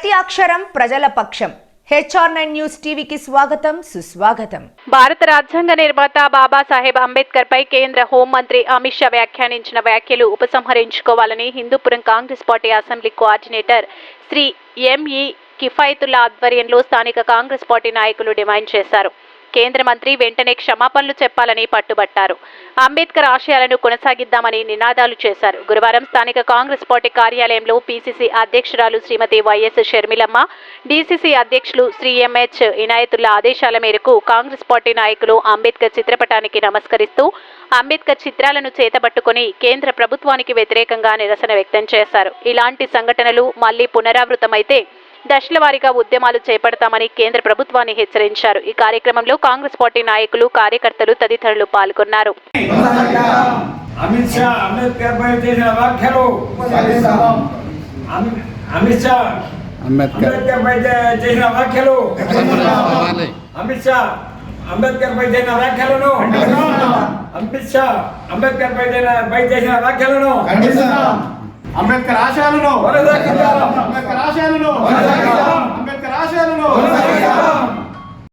ప్రతి అక్షరం ప్రజల పక్షం. హెచ్ఆర్ నైన్ న్యూస్ టీవీకి స్వాగతం సుస్వాగతం. భారత రాజ్యాంగ నిర్మాత బాబాసాహెబ్ అంబేద్కర్ పై కేంద్ర హోంమంత్రి అమిత్ షా వ్యాఖ్యానించిన వ్యాఖ్యలు ఉపసంహరించుకోవాలని Hindupuram Congress party assembly coordinator Shri ME Kifayatullah ఆధ్వర్యంలో స్థానిక కాంగ్రెస్ పార్టీ నాయకులు డిమాండ్ చేశారు. కేంద్ర మంత్రి వెంటనే క్షమాపణలు చెప్పాలని పట్టుబట్టారు. అంబేద్కర్ ఆశయాలను కొనసాగిద్దామని నినాదాలు చేశారు. గురువారం స్థానిక కాంగ్రెస్ పార్టీ కార్యాలయంలో పీసీసీ అధ్యక్షురాలు శ్రీమతి వైఎస్ షర్మిలమ్మ డీసీసీ అధ్యక్షులు శ్రీ ఎంహెచ్ ఇనాయతుల్లా ఆదేశాల మేరకు కాంగ్రెస్ పార్టీ నాయకులు అంబేద్కర్ చిత్రపటానికి నమస్కరిస్తూ అంబేద్కర్ చిత్రాలను చేతబట్టుకుని కేంద్ర ప్రభుత్వానికి వ్యతిరేకంగా నిరసన వ్యక్తం చేశారు. ఇలాంటి సంఘటనలు మళ్ళీ పునరావృతమైతే దశల వారీగా ఉద్యమాలు చేపడతామని కేంద్ర ప్రభుత్వాన్ని హెచ్చరించారు. ఈ కార్యక్రమంలో కాంగ్రెస్ పార్టీ నాయకులు కార్యకర్తలు తదితరులు పాల్గొన్నారు. అమిత్ షా అంబేద్కర్ పై చేసిన వ్యాఖ్యలు. పాకిస్తాన్ అమి- అమిత్ షా అంబేద్కర్. అంబేద్కర్ పై చే- చేసిన వ్యాఖ్యలు. అమిత్ షా అంబేద్కర్ పై చేసిన వ్యాఖ్యలను. అమిత్ షా అంబేద్కర్ పై చేసిన- వ్యాఖ్యలను. అంబేద్కర్ ఆశయాలను.